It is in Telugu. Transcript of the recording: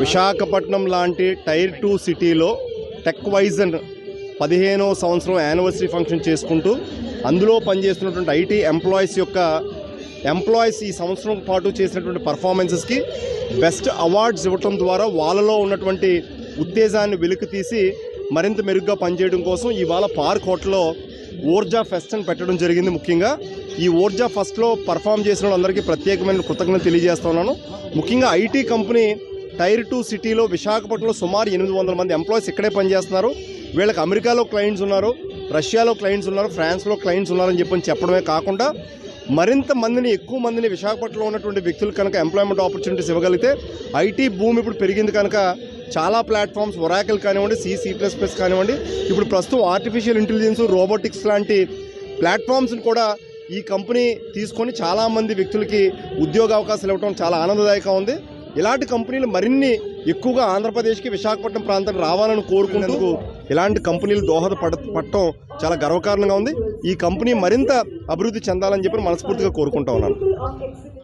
విశాఖపట్నం లాంటి టైర్ టూ సిటీలో టెక్ వైజన్ పదిహేనో సంవత్సరం యానివర్సరీ ఫంక్షన్ చేసుకుంటూ అందులో పనిచేస్తున్నటువంటి ఐటీ ఎంప్లాయీస్ యొక్క ఎంప్లాయీస్ ఈ సంవత్సరం పాటు చేసినటువంటి పర్ఫార్మెన్సెస్కి బెస్ట్ అవార్డ్స్ ఇవ్వటం ద్వారా వాళ్ళలో ఉన్నటువంటి ఉత్తేజాన్ని వెలికి తీసి మరింత మెరుగ్గా పనిచేయడం కోసం ఇవాళ పార్క్ హోటల్లో ఓర్జా ఫెస్ట్ అని పెట్టడం జరిగింది ముఖ్యంగా. ఈ ఓర్జా ఫస్ట్లో పర్ఫామ్ చేసిన వాళ్ళందరికీ ప్రత్యేకమైన కృతజ్ఞత తెలియజేస్తున్నాను ముఖ్యంగా ఐటీ కంపెనీ టైర్ టూ సిటీలో విశాఖపట్నంలో సుమారు ఎనిమిది వందల మంది ఎంప్లాయీస్ ఇక్కడే పనిచేస్తున్నారు. వీళ్ళకి అమెరికాలో క్లయింట్స్ ఉన్నారు రష్యాలో క్లయింట్స్ ఉన్నారు ఫ్రాన్స్లో క్లయింట్స్ ఉన్నారని చెప్పని చెప్పడమే కాకుండా మరింత మందిని ఎక్కువ మందిని విశాఖపట్నంలో ఉన్నటువంటి వ్యక్తులు కనుక ఎంప్లాయ్మెంట్ ఆపర్చునిటీస్ ఇవ్వగలిగితే ఐటీ భూమి ఇప్పుడు పెరిగింది కనుక చాలా ప్లాట్ఫామ్స్ ఒరాకిల్ కానివ్వండి సి సి ప్లస్ ప్లస్ కానివ్వండి ఇప్పుడు ప్రస్తుతం ఆర్టిఫిషియల్ ఇంటెలిజెన్స్ రోబోటిక్స్ లాంటి ప్లాట్ఫామ్స్ని కూడా ఈ కంపెనీ తీసుకొని చాలామంది వ్యక్తులకి ఉద్యోగ అవకాశాలు ఇవ్వడం చాలా ఆనందదాయకంగా ఉంది. ఇలాంటి కంపెనీలు మరిన్ని ఎక్కువగా ఆంధ్రప్రదేశ్కి విశాఖపట్నం ప్రాంతానికి రావాలని కోరుకునేందుకు ఇలాంటి కంపెనీలు దోహద పడ పడటం చాలా గర్వకారణంగా ఉంది. ఈ కంపెనీ మరింత అభివృద్ధి చెందాలని చెప్పి మనస్ఫూర్తిగా కోరుకుంటా ఉన్నాను.